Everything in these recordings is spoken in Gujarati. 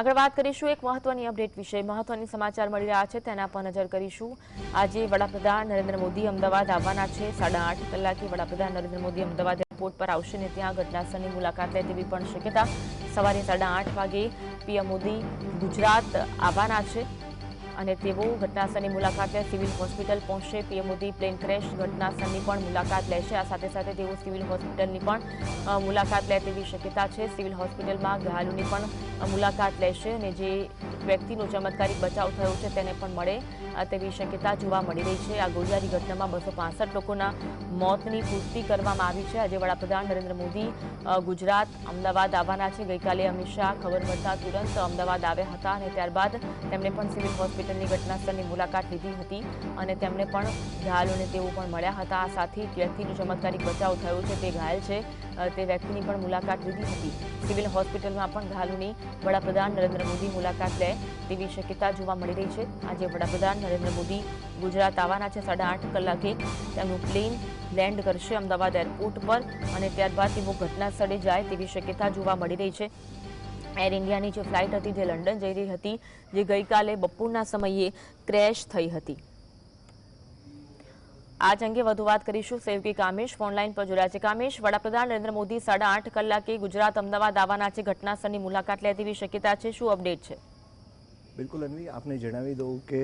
આગળ વાત કરીશું એક મહત્વની અપડેટ વિશે. મહત્વની સમાચાર મળી રહ્યા છે, તેના પર નજર કરીશું. આજે વડાપ્રધાન નરેન્દ્ર મોદી અમદાવાદ આવવાના છે. સાડા આઠ કલાકે વડાપ્રધાન નરેન્દ્ર મોદી અમદાવાદ એરપોર્ટ પર આવશે ને ત્યાં ઘટનાસ્થળની મુલાકાત લે તેવી પણ શક્યતા. સવારે સાડા આઠ વાગે પીએમ મોદી ગુજરાત આવવાના છે. અને તેઓ ઘટનાસ્થળની મુલાકાત સિવિલ હોસ્પિટલ પહોંચશે. પીએમ મોદી પ્લેન ક્રેશ ઘટનાસ્થળની પણ મુલાકાત લેશે. આ સાથે સાથે તેઓ સિવિલ હોસ્પિટલની પણ મુલાકાત લે તેવી શક્યતા છે. સિવિલ હોસ્પિટલમાં ઘાયલોની પણ મુલાકાત લેશે અને જે વ્યક્તિનો ચમત્કારિક બચાવ થયો છે, તેને પણ મળે તેવી શક્યતા જોવા મળી રહી છે. આ ગોળીબારી ઘટનામાં બસો લોકોના મોતની પુષ્ટિ કરવામાં આવી છે. આજે વડાપ્રધાન નરેન્દ્ર મોદી ગુજરાત, અમદાવાદ આવવાના છે. ગઈકાલે અમિત શાહ ખબર મળતા તુરંત અમદાવાદ આવ્યા હતા અને ત્યારબાદ તેમણે પણ સિવિલ હોસ્પિટલની ઘટનાસ્થળની મુલાકાત લીધી હતી અને તેમને પણ ઘાયલોને તેઓ પણ મળ્યા હતા. આ સાથે એક વ્યક્તિનો ચમત્કારિક બચાવ થયો છે, તે ઘાયલ છે. તે વ્યક્તિની પણ મુલાકાત લીધી હતી. સિવિલ હોસ્પિટલમાં પણ ઘાલુની વડાપ્રધાન નરેન્દ્ર મોદી મુલાકાત લે તેવી શક્યતા જોવા મળી રહી છે. આજે વડાપ્રધાન નરેન્દ્ર મોદી ગુજરાત આવવાના છે સાડા આઠ કલાકે. તેમનું પ્લેન લેન્ડ કરશે અમદાવાદ એરપોર્ટ પર અને ત્યારબાદ તેઓ ઘટના સ્થળે જાય તેવી શક્યતા જોવા મળી રહી છે. એર ઇન્ડિયાની જે ફ્લાઇટ હતી જે લંડન જઈ રહી હતી, જે ગઈકાલે બપોરના સમયે ક્રેશ થઈ હતી. આજ અંગે વધુ વાત કરીશું સેવકી કામેશ. ફોનલાઈન પર જોડાયા છે કામેશ. વડાપ્રધાન નરેન્દ્ર મોદી સાડા આઠ કલાકે ગુજરાત અમદાવાદ આવવાના છે. ઘટનાસ્થળની મુલાકાત લે તેવી શક્યતા છે. શું અપડેટ છે? બિલકુલ, અન્વી, આપને જણાવી દઉં કે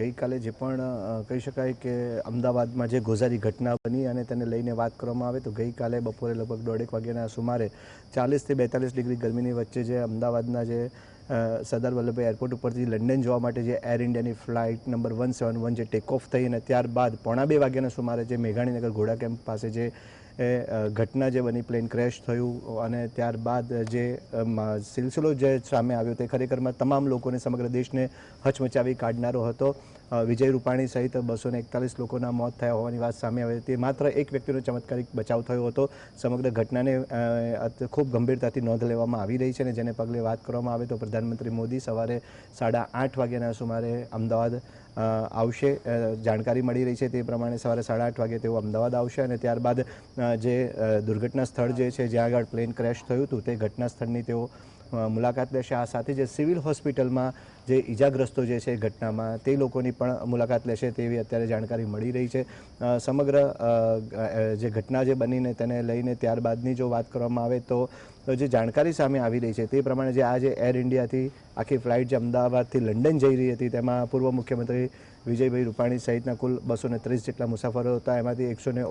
ગઈકાલે જે પણ કહી શકાય કે અમદાવાદમાં જે ગોઝારી ઘટના બની અને તેને લઈને વાત કરવામાં આવે, તો ગઈકાલે બપોરે લગભગ દોઢેક વાગ્યાના સુમારે ચાલીસથી બેતાલીસ ડિગ્રી ગરમીની વચ્ચે જે અમદાવાદના જે સરદાર વલ્લભભાઈ એરપોર્ટ ઉપરથી લંડન જવા માટે જે એર ઇન્ડિયાની flight number one seven one જે ટેક ઓફ થઈ અને ત્યારબાદ પોણા બે વાગ્યાના સુમારે જે મેઘાણીનગર ઘોડા કેમ્પ પાસે જે ઘટના જે બની પ્લેન ક્રેશ થયું અને ત્યારબાદ જે સિલસિલો જે સામે આવ્યો તે ખરેખરમાં તમામ લોકોને સમગ્ર દેશને હચમચાવી કાઢનારો હતો. વિજય રૂપાણી સહિત બસો એકતાલીસ લોકોના મોત થયા હોવાની વાત સામે આવી હતી માત્ર એક વ્યક્તિનો ચમત્કારિક બચાવ થયો હતો. સમગ્ર ઘટનાને ખૂબ ગંભીરતાથી નોંધ લેવામાં આવી રહી છે અને જેને પગલે વાત કરવામાં આવે તો પ્રધાનમંત્રી મોદી સવારે સાડા આઠ વાગ્યાના સુમારે અમદાવાદ આવશે. જાણકારી મળી રહી છે તે પ્રમાણે સવારે સાડા આઠ વાગે તેઓ અમદાવાદ આવશે અને ત્યારબાદ જે દુર્ઘટના સ્થળ જે છે, જ્યાં આગળ પ્લેન ક્રેશ થયું હતું તે ઘટના સ્થળની તેઓ મુલાકાત લેશે. આ સાથે જે સિવિલ હોસ્પિટલમાં જે ઈજાગ્રસ્તો જે છે ઘટનામાં તે લોકોની પણ મુલાકાત લેશે તેવી અત્યારે જાણકારી મળી રહી છે. સમગ્ર જે ઘટના જે બનીને તેને લઈને ત્યારબાદની જો વાત કરવામાં આવે તો જે જાણકારી સામે આવી રહી છે તે પ્રમાણે જે આજે એર ઇન્ડિયાથી આખી ફ્લાઇટ જે અમદાવાદથી લંડન જઈ રહી હતી, તેમાં પૂર્વ મુખ્યમંત્રી વિજયભાઈ રૂપાણી સહિતના કુલ બસો ત્રીસ જેટલા મુસાફરો હતા. એમાંથી એકસો ને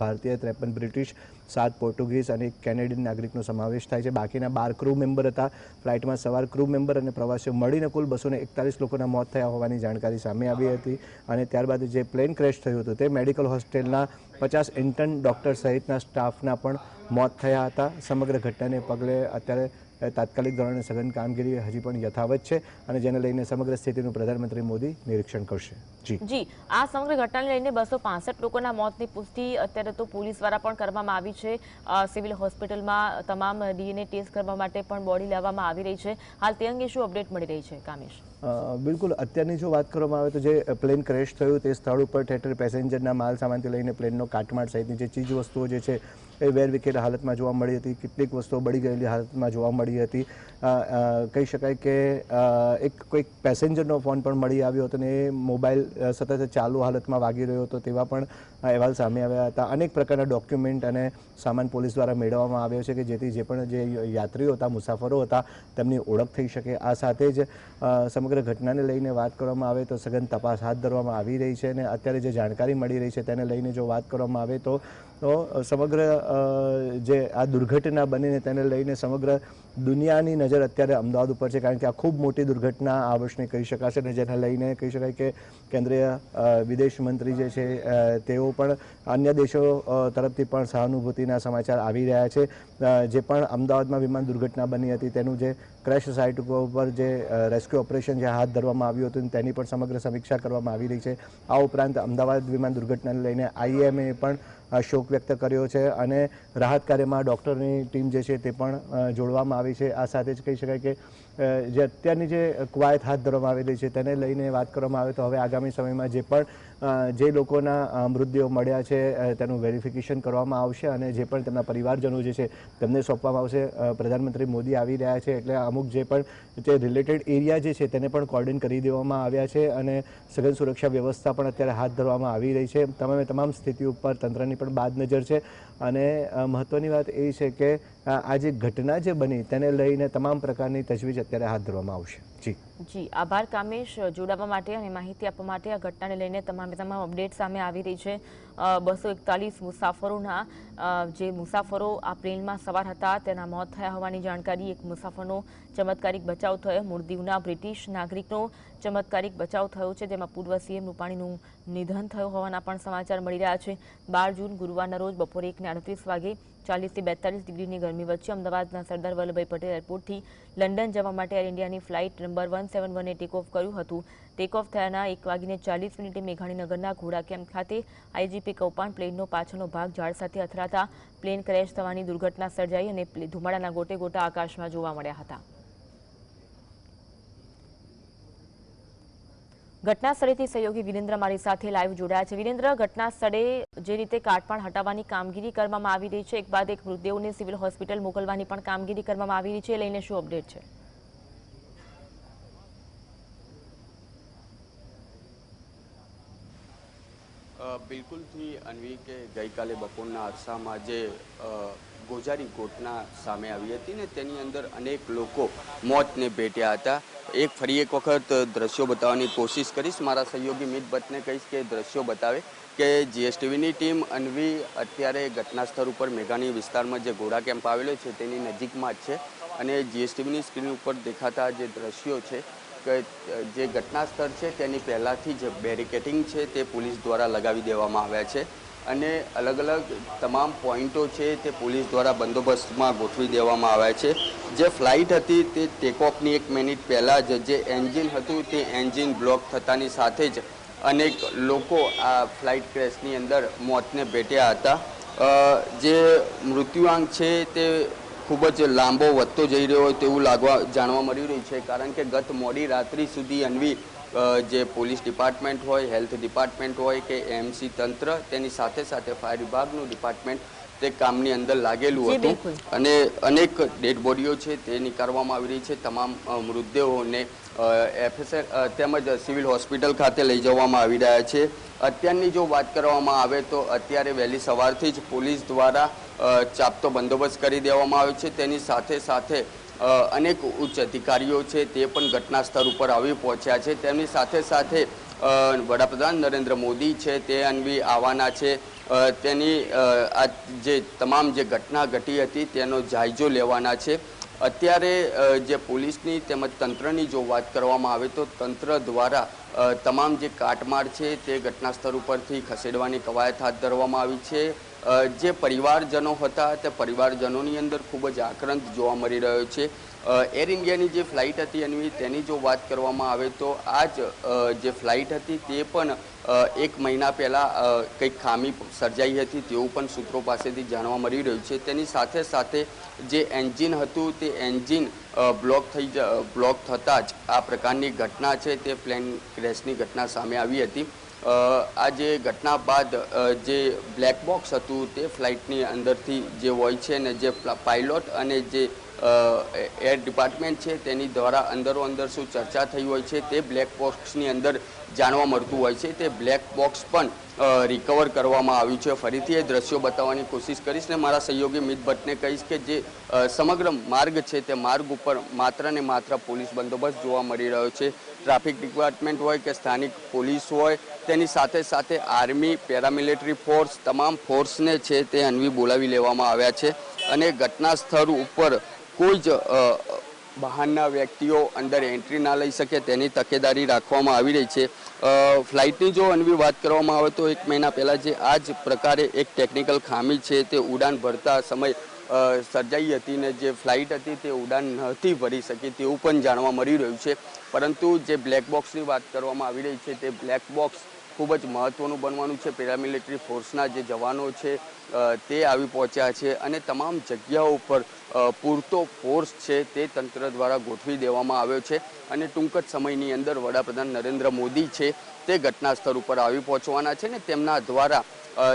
ભારતીય, ત્રેપન બ્રિટિશ, સાત પોર્ટુગીઝ અને એક કેનેડિયન નાગરિકનો સમાવેશ થાય છે. બાકીના બાર ક્રૂ મેમ્બર હતા. ફ્લાઇટમાં સવાર ક્રૂ મેમ્બર અને પ્રવાસીઓ મળીને કુલ બસો એકતાલીસ લોકોના મોત થયા હોવાની જાણકારી સામે આવી હતી અને ત્યારબાદ જે પ્લેન ક્રેશ થયું હતું, તે મેડિકલ હોસ્ટેલના પચાસ ઇન્ટર્ન ડૉક્ટર સહિતના સ્ટાફના પણ મોત થયા હતા. સમગ્ર ઘટનાને પગલે અત્યારે તાત્કાલિક ધોરણે સઘન કામગીરી હજી પણ યથાવત છે અને જેને લઈને સમગ્ર સ્થિતિનું પ્રધાનમંત્રી મોદી નિરીક્ષણ કરશે. જી. જી. આ સમગ્ર ઘટનાને લઈને બસો લોકોના મોતની પુષ્ટિ અત્યારે તો પોલીસ દ્વારા પણ કરવામાં આવી છે. સિવિલ હોસ્પિટલમાં તમામ ડીએનએ ટેસ્ટ કરવા માટે પણ બોડી લાવવામાં આવી રહી છે. હાલ તે અંગે શું અપડેટ મળી રહી છે કામેશ? બિલકુલ. અત્યારની જો વાત કરવામાં આવે તો જે પ્લેન ક્રેશ થયું તે સ્થળ ઉપર ઠેર પેસેન્જરના માલ સામાનથી લઈને પ્લેનનો કાટમાળ સહિતની જે ચીજ વસ્તુઓ જે છે એ વેરવિખેર હાલતમાં જોવા મળી હતી. કેટલીક વસ્તુઓ બળી ગયેલી હાલતમાં જોવા મળી હતી. કહી શકાય કે એક કોઈક પેસેન્જરનો ફોન પણ મળી આવ્યો હતો અને એ મોબાઈલ સતત ચાલુ હાલતમાં વાગી રહ્યો હતો તેવા પણ અહેવાલ સામે આવ્યા હતા. અનેક પ્રકારના ડોક્યુમેન્ટ અને સામાન પોલીસ દ્વારા મેળવવામાં આવ્યો છે કે જેથી જે પણ જે યાત્રીઓ હતા, મુસાફરો હતા, તેમની ઓળખ થઈ શકે. આ સાથે જ સમગ્ર ઘટનાને લઈને વાત કરવામાં આવે તો સઘન તપાસ હાથ ધરવામાં આવી રહી છે અને અત્યારે જે જાણકારી મળી રહી છે તેને લઈને જો વાત કરવામાં આવે તો તો સમગ્ર જે આ દુર્ઘટના બનીને તેને લઈને સમગ્ર દુનિયાની નજર અત્યારે અમદાવાદ ઉપર છે, કારણ કે આ ખૂબ મોટી દુર્ઘટના આ વર્ષની કહી શકાશે અને જેને લઈને કહી શકાય કે કેન્દ્રીય વિદેશ મંત્રી જે છે તેઓ પણ અન્ય દેશો તરફથી પણ સહાનુભૂતિના સમાચાર આવી રહ્યા છે. જે પણ અમદાવાદમાં વિમાન દુર્ઘટના બની હતી તેનું જે ક્રેશ સાઇટ ઉપર જે રેસ્ક્યુ ઓપરેશન જે હાથ ધરવામાં આવ્યું હતું તેની પણ સમગ્ર સમીક્ષા કરવામાં આવી રહી છે. આ ઉપરાંત અમદાવાદ વિમાન દુર્ઘટનાને લઈને આઈએમએ પણ શોક વ્યક્ત કર્યો છે અને રાહત કાર્યમાં ડૉક્ટરની ટીમ જે છે તે પણ જોડવામાં આવી છે. આ સાથે જ કહી શકાય કે જે અત્યારની જે કવાયત હાથ ધરવામાં આવેલી છે તેને લઈને વાત કરવામાં આવે તો હવે આગામી સમયમાં જે પણ જે લોકોના મૃતદેહો મળ્યા છે તેનું વેરિફિકેશન કરવામાં આવશે અને જે પણ તેમના પરિવારજનો જે છે, તેમને સોંપવામાં આવશે. પ્રધાનમંત્રી મોદી આવી રહ્યા છે એટલે અમુક જે પણ જે રિલેટેડ એરિયા જે છે, તેને પણ કોર્ડિન કરી દેવામાં આવ્યા છે અને સઘન સુરક્ષા વ્યવસ્થા પણ અત્યારે હાથ ધરવામાં આવી રહી છે. તમામે તમામ સ્થિતિ ઉપર તંત્રની પણ બાદ નજર છે. અને મહત્ત્વની વાત એ છે કે આ જે ઘટના જે બની તેને લઈને તમામ પ્રકારની તજવીજ અત્યારે હાથ ધરવામાં આવશે. જી. જી, આભાર કામેશ, જોડાવા માટે અને માહિતી આપવા માટે આ ઘટનાને લઈને તમામે તમામ અપડેટ સામે આવી રહી છે. બસો એકતાલીસ મુસાફરોના જે મુસાફરો આ પ્લેનમાં સવાર હતા તેના મોત થયા હોવાની જાણકારી, એક મુસાફરનો ચમત્કારિક બચાવ થયો. મૂળ બ્રિટિશ નાગરિકનો ચમત્કારિક બચાવ થયો છે, જેમાં પૂર્વ સીએમ રૂપાણીનું નિધન થયું હોવાના પણ સમાચાર મળી રહ્યા છે. બાર જૂન ગુરુવારના રોજ બપોરે એકને અડત્રીસ વાગે ચાલીસથી બેતાલીસ ડિગ્રીની ગરમી વચ્ચે અમદાવાદના સરદાર વલ્લભભાઈ પટેલ એરપોર્ટથી લંડન જવા માટે એર ઇન્ડિયાની ફ્લાઇટ નંબર વન સેવન વને ટેક ઓફ કર્યું હતું. ટેકઓફ થયાના એક વાગીને ચાલીસ મિનિટે મેઘાણીનગરના ઘોડા કેમ્પ ખાતે આઈજીપી કૌપાણ પ્લેનનો પાછળનો ભાગ ઝાડ સાથે અથડાતા પ્લેન ક્રેશ થવાની દુર્ઘટના સર્જાઈ અને ધુમાડાના ગોટે ગોટા આકાશમાં જોવા મળ્યા હતા. ઘટના સ્થળેથી સહયોગી વિરેન્દ્ર મારી સાથે લાઈવ જોડાયા છે. વિરેન્દ્ર ઘટના સ્થળે જે રીતે કાટમાળ હટાવવાની કામગીરી કરવામાં આવી રહી છે, એક બાદ એક મૃતદેહોને સિવિલ હોસ્પિટલ મોકલવાની પણ કામગીરી કરવામાં આવી રહી છે. લઈને શું અપડેટ છે? બિલકુલથી અન્વી કે ગઈકાલે બપોરના અરસામાં જે ગોજારી ઘટના સામે આવી હતી ને તેની અંદર અનેક લોકો મોતને ભેટ્યા હતા. એક ફરી એક વખત દ્રશ્યો બતાવવાની કોશિશ કરીશ. મારા સહયોગી મિત ભટ્ટને કહીશ કે દ્રશ્યો બતાવે કે જીએસટીવીની ટીમ અન્વી અત્યારે ઘટના સ્થળ ઉપર મેઘાણી વિસ્તારમાં જે ઘોડા કેમ્પ આવેલો છે તેની નજીકમાં જ છે અને જીએસટીવીની સ્ક્રીન ઉપર દેખાતા જે દ્રશ્યો છે કે, જે ઘટના સ્થળ છે તેની પહેલાંથી જ બેરિકેટિંગ છે તે પોલીસ દ્વારા લગાવી દેવામાં આવ્યા છે. અને અલગ અલગ તમામ પોઈન્ટો છે તે પોલીસ દ્વારા બંદોબસ્તમાં ગોઠવી દેવામાં આવ્યા છે. જે ફ્લાઇટ હતી તે ટેકઓફની એક મિનિટ પહેલાં જ જે એન્જિન હતું તે એન્જિન બ્લોક થતાની સાથે જ અનેક લોકો આ ફ્લાઇટ ક્રેશની અંદર મોતને ભેટ્યા હતા. જે મૃત્યુઆંક છે તે ખૂબ જ લાંબો વધતો જઈ રહ્યો હોય તેવું લાગવા, જાણવા મળી રહ્યું છે. કારણ કે ગત મોડી રાત્રિ સુધી અન્વી જે પોલીસ ડિપાર્ટમેન્ટ હોય હેલ્થ ડિપાર્ટમેન્ટ હોય કે એમસી તંત્ર તેની સાથે સાથે ફાયર વિભાગનું ડિપાર્ટમેન્ટ તે કામની અંદર લાગેલું હતું. અને અનેક ડેડ બોડીઓ છે તે નીકાળવામાં આવી રહી છે. તમામ મૃતદેહોને એફએસએલ તેમજ સિવિલ હોસ્પિટલ ખાતે લઈ જવામાં આવી રહ્યા છે. અત્યારની જો વાત કરવામાં આવે તો અત્યારે વહેલી સવારથી જ પોલીસ દ્વારા ચાપતો બંદોબસ્ત કરી દેવામાં આવ્યો છે. તેની સાથે સાથે અનેક ઉચ્ચ અધિકારીઓ છે તે પણ ઘટના સ્થળ ઉપર આવી પહોંચ્યા છે. તેમની સાથે સાથે વડાપ્રધાન નરેન્દ્ર મોદી છે, તે અન્વી આવવાના છે. તેની આ જે તમામ જે ઘટના ઘટી હતી તેનો જાયજો લેવાના છે. અત્યારે જે પોલીસની તેમજ તંત્રની જો વાત કરવામાં આવે તો તંત્ર દ્વારા તમામ જે કાટમાળ છે તે ઘટના સ્થળ ઉપરથી ખસેડવાની કવાયત હાથ ધરવામાં આવી છે. જે પરિવારજનો હતા તે પરિવારજનોની અંદર ખૂબ જ આક્રંત જોવા મળી રહ્યો છે. એર ઇન્ડિયાની જે ફ્લાઇટ હતી અન્વી તેની જો વાત કરવામાં આવે તો આ જ જે ફ્લાઇટ હતી તે પણ એક મહિના પહેલાં કંઈક ખામી સર્જાઈ હતી તેવું પણ સૂત્રો પાસેથી જાણવા મળી રહ્યું છે. તેની સાથે સાથે જે એન્જિન હતું તે એન્જિન બ્લોક થઈ બ્લોક થતાં જ આ પ્રકારની ઘટના છે તે પ્લેન ક્રેશની ઘટના સામે આવી હતી. આ જે ઘટના બાદ જે બ્લેક બોક્સ હતું તે ફ્લાઇટની અંદરથી જે હોય છે ને જે પાઇલોટ અને જે એર ડિપાર્ટમેન્ટ છે, તેની દ્વારા અંદરો અંદર શું ચર્ચા થઈ હોય છે, તે બ્લેક બોક્સની અંદર જાણવા મળતું હોય છે. તે બ્લેક બોક્સ પણ રિકવર કરવામાં આવ્યું છે. ફરીથી એ દ્રશ્યો બતાવવાની કોશિશ કરીશ ને મારા સહયોગી મિત ભટ્ટને કહીશ કે જે સમગ્ર માર્ગ છે તે માર્ગ ઉપર માત્ર ને માત્ર પોલીસ બંદોબસ્ત જોવા મળી રહ્યો છે. ટ્રાફિક ડિપાર્ટમેન્ટ હોય કે સ્થાનિક પોલીસ હોય, તેની સાથે સાથે આર્મી, પેરામિલિટરી ફોર્સ, તમામ ફોર્સને છે તે અન્વી બોલાવી લેવામાં આવ્યા છે. અને ઘટના સ્થળ ઉપર કોઈ જ બહારના વ્યક્તિઓ અંદર એન્ટ્રી ના લઈ શકે, તેની તકેદારી રાખવામાં આવી રહી છે. ફ્લાઇટની જો અનવી વાત કરવામાં આવે તો એક મહિના પહેલાં જે આ જ પ્રકારે એક ટેકનિકલ ખામી છે તે ઉડાન ભરતા સમય સર્જાઈ હતી ને જે ફ્લાઇટ હતી તે ઉડાન નહોતી ભરી શકી તેવું પણ જાણવા મળી રહ્યું છે. પરંતુ જે બ્લેક બોક્સની વાત કરવામાં આવી રહી છે તે બ્લેક બોક્સ ખૂબ જ મહત્ત્વનું બનવાનું છે પેરામિલિટરી ફોર્સના જે જવાનો છે તે આવી પહોંચ્યા છે અને તમામ જગ્યાઓ ઉપર પૂરતો ફોર્સ છે તે તંત્ર દ્વારા ગોઠવી દેવામાં આવ્યો છે અને ટૂંક જ સમયની અંદર વડાપ્રધાન નરેન્દ્ર મોદી છે તે ઘટના સ્થળ ઉપર આવી પહોંચવાના છે ને તેમના દ્વારા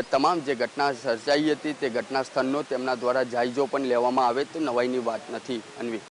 તમામ જે ઘટના સર્જાઈ હતી તે ઘટના સ્થળનો તેમના દ્વારા જાયજો પણ લેવામાં આવે તો નવાઈની વાત નથી, અન્વી.